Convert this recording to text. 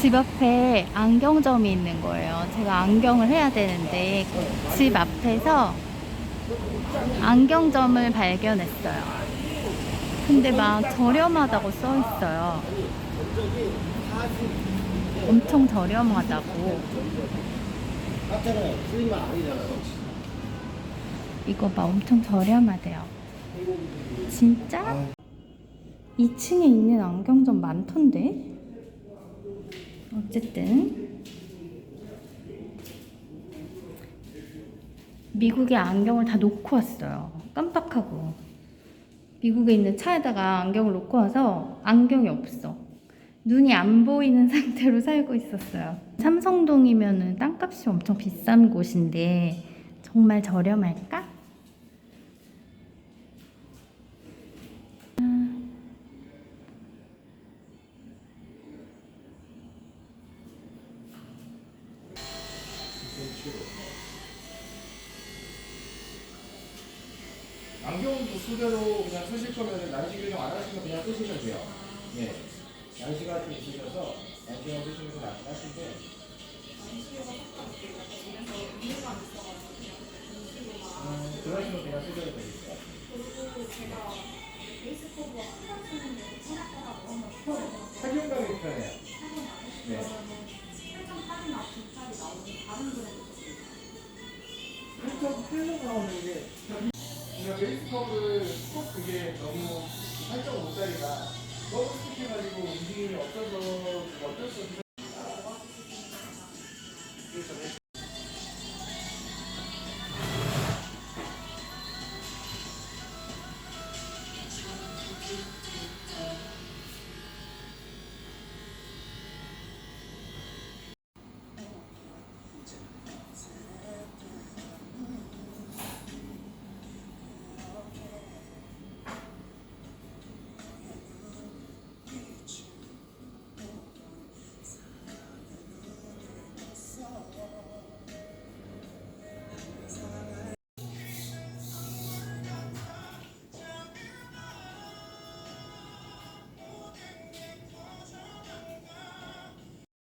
집 앞에 안경점이 있는 거예요. 제가 안경을 해야 되는데 그집 앞에서 안경점을 발견했어요. 근데 막 저렴하다고 써 있어요. 엄청 저렴하다고. 이거 봐, 엄청 저렴하대요. 진짜? 2층에 있는 안경점 많던데? 어쨌든. 미국에 안경을 다 놓고 왔어요. 깜빡하고. 미국에 있는 차에다가 안경을 놓고 와서 안경이 없어. 눈이 안 보이는 상태로 살고 있었어요. 삼성동이면은 땅값이 엄청 비싼 곳인데 정말 저렴할까? 안경도 수대로 그냥 쓰실 거면 난시 교정 안 하시면 그냥 쓰시면 돼요. 예. 난시가 좀 있으셔서 난시만 쓰시는 게 낫신데 음, 그러시면 그냥 쓰셔도 되겠어요. 착용감이 편해요. 네. 살짝 살짝 나오는 메이크업 하려고 나오는데. 그냥 베이스컵을 꼭 그게 너무 살짝 옷자리가 너무 스틱해가지고 움직임이 없어서 어쩔 수 없어